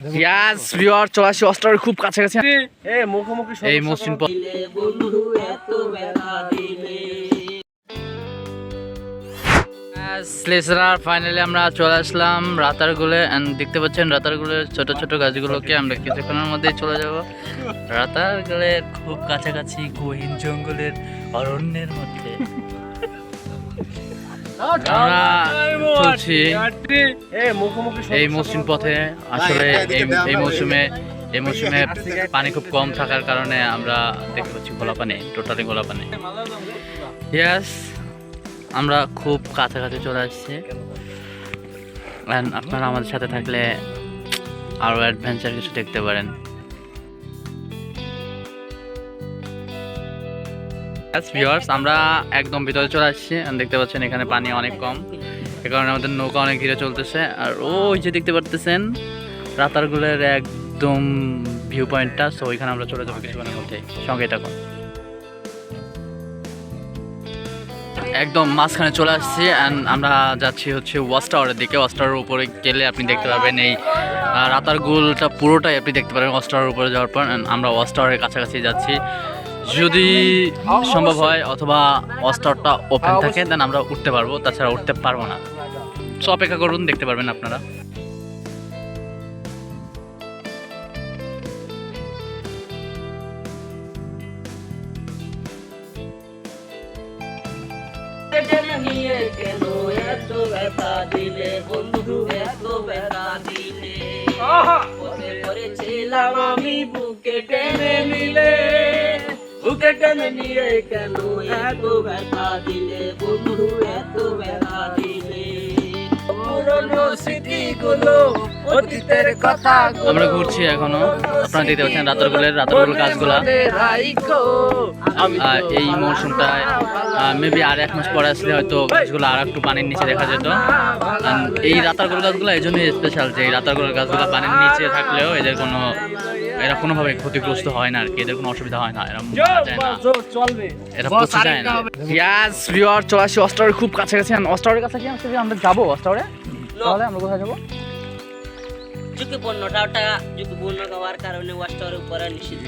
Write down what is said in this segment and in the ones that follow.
ইয়াস viewer চলে আসি অস্টারের খুব কাছাকাছি। এ মুখোমুখি এই মসৃণ পথ। স্লেসার ফাইনালি আমরা চলে আসলাম রাতারগুলে। অ্যান্ড দেখতে পাচ্ছেন রাতারগুলের ছোট ছোট গাছগুলোকে আমরা কিছুক্ষণের মধ্যেই চলে যাব। রাতারগুলের খুব কাছাকাছি গহীন জঙ্গলের অরণ্যের মধ্যে। আমরা মুখোমুখি এই মৌসুম পথে আসলে এই এই মৌসুমে এই মৌসুমে পানি খুব কম থাকার কারণে আমরা দেখতে পাচ্ছি গোলা পানি টোটালি গোলা পানি। ইয়াস আমরা খুব কাছাকাছি চলে আসছি। আপনারা আমাদের সাথে থাকলে আরও অ্যাডভেঞ্চার কিছু দেখতে পারেন। ভিউয়ার্স আমরা একদম ভিতরে চলে আসছি। দেখতে পাচ্ছেন এখানে পানি অনেক কম। এ কারণে আমাদের নৌকা অনেক ধীরে চলতেছে। আর ওই যে দেখতে পারতেছেন, রাতারগুলের একদম ভিউ পয়েন্টটা সো ওইখানে আমরা চলে যাব কিছুক্ষণের মধ্যে। সঙ্গে থাকুন। একদম মাঝখানে চলে আসছি অ্যান্ড আমরা যাচ্ছি হচ্ছে ওয়াচ টাওয়ারের দিকে। ওয়াচ টাওয়ারের উপরে গেলে আপনি দেখতে পাবেন এই রাতারগুলটা পুরোটাই আপনি দেখতে পারেন ওয়াচ টাওয়ারের উপরে যাওয়ার পর আমরা ওয়াচ টাওয়ারের কাছাকাছি যাচ্ছি। যদি সম্ভব হয় অথবা অস্টারটা ওপেন থাকে দেন আমরা উঠতে পারব তাছাড়া উঠতে পারব না। সো অপেক্ষা করুন দেখতে পারবেন আপনারা। দিলে বন্ধু এত ব্যথা দিলে আমি বুকে টেনে বুকে টেনে নিয়ে কেন? এত ব্যথা দিলে বন্ধু, এত ব্যথা দিলে। পুরনো স্মৃতিগুলো অতীতের কথা আমরা ঘুরছি এখনও। আপনারা দেখতে পাচ্ছেন রাতারগুলের রাতারগুল গাছগুলা। এই মৌসুমটায় মেবি আর এক মাস পরে আসলে হয়তো গাছগুলো আর একটু পানির নিচে দেখা যেত। এই রাতারগুল গাছগুলো এই জন্যই স্পেশাল যে এই রাতারগুল গাছগুলো পানির নিচে থাকলেও এদের কোনো এরা কোনোভাবে ক্ষতিগ্রস্ত হয় না আর কি এদের কোনো অসুবিধা হয় না এরা যায় না। চলবে। এরা পচে যায় না। ইয়াস ভিউয়ার চলে আসি অস্টারের খুব কাছাকাছি। অস্টারের কাছে কি আমরা যাব অস্টারে। তাহলে আমরা কোথায় যাব? ঝুঁকিপূর্ণটা ওটা ঝুঁকিপূর্ণ হওয়ার কারণে অস্টারের উপরে নিষিদ্ধ।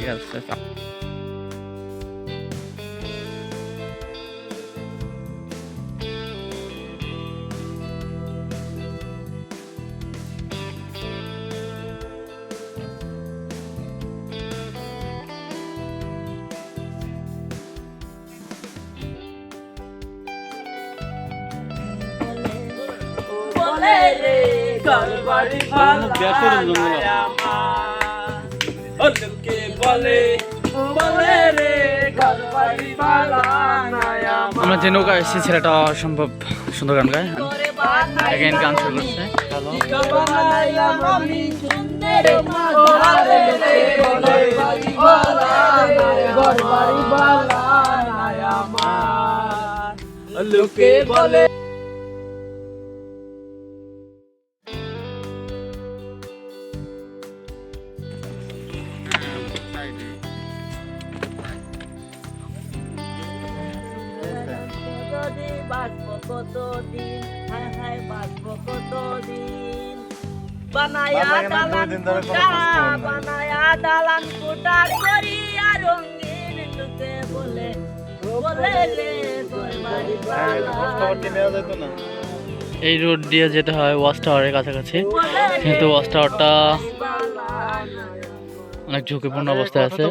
বলে রে লোকে বলে বলে রে আমরা যে নৌকা এসেছি ছেলেটা অসম্ভব সুন্দর গান গায়। গান শুরু করছে। বানাইলাম আমি যদি বাঁচবো কতদিন? হায় হায় বাঁচবো কতদিন? বানায়া দালান কোটা বানায়া দালান কোটা করি আর রঙিন তোকে বলে বলে রে তোর বাড়ি বালা। এই রোড দিয়ে যেতে হয় ওয়াচ টাওয়ারের কাছাকাছি। কিন্তু ওয়াচ টাওয়ারটা। অনেক ঝুঁকিপূর্ণ অবস্থায় আছে।